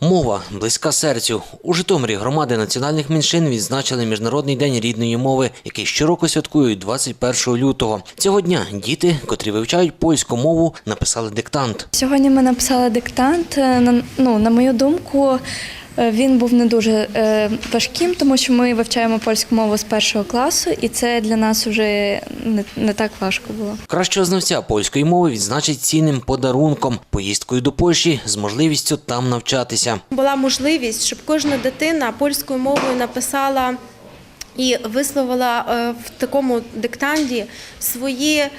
Мова близька серцю. У Житомирі громади національних меншин відзначили Міжнародний день рідної мови, який щороку святкують 21 лютого. Цього дня діти, котрі вивчають польську мову, написали диктант. Сьогодні ми написали диктант. Е, ну, на мою думку, він був не дуже е, важким, тому що ми вивчаємо польську мову з першого класу, і це для нас вже не, не так важко було. Кращого знавця польської мови відзначить цінним подарунком, поїздкою до Польщі з можливістю там навчатися. була можливість, щоб кожна дитина польською мовою написала і висловила е, в такому диктанті свої е,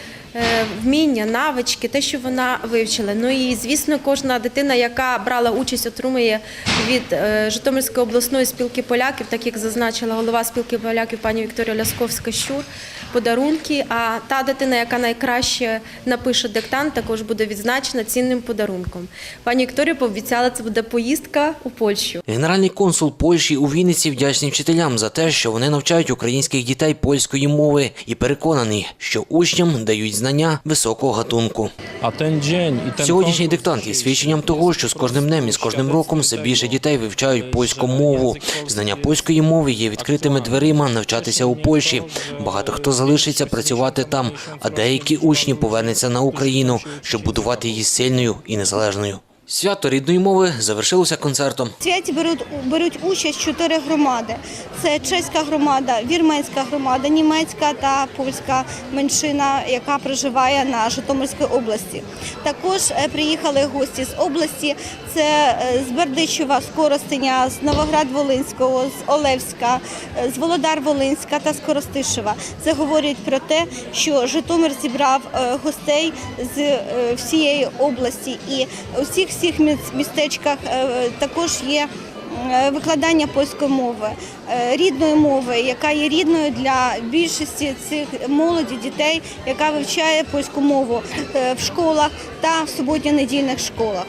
вміння, навички, те, що вона вивчила. Ну і звісно, кожна дитина, яка брала участь, отримує від е, Житомирської обласної спілки поляків, так як зазначила голова спілки поляків пані Вікторія Лясковська щур подарунки. А та дитина, яка найкраще напише диктант, також буде відзначена цінним подарунком. Пані Вікторія пообіцяла, це буде поїздка у Польщу. Генеральний консул Польщі у Вінниці вдячний вчителям за те, що вони навчають українських дітей польської мови, і переконаний, що учням дають знання високого гатунку. Сьогоднішній диктант є свідченням того, що з кожним днем і з кожним роком все більше дітей вивчають польську мову. Знання польської мови є відкритими дверима навчатися у Польщі. Багато хто залишиться працювати там, а деякі учні повернуться на Україну, щоб будувати її сильною і незалежною. Свято рідної мови завершилося концертом. В святі беруть, беруть участь чотири громади. Це чеська громада, вірменська громада, німецька та польська меншина, яка проживає на Житомирській області. Також е, приїхали гості з області. Це е, з Бердичева, з Коростеня, з Новоград-Волинського, з Олевська, е, з Володар-Волинська та з Коростишева. Це говорить про те, що Житомир зібрав гостей з всієї області і у всіх містечках е, також є е, викладання польської мови, е, рідної мови, яка є рідною для більшості цих молоді дітей, яка вивчає польську мову в школах та в суботньо-недільних школах.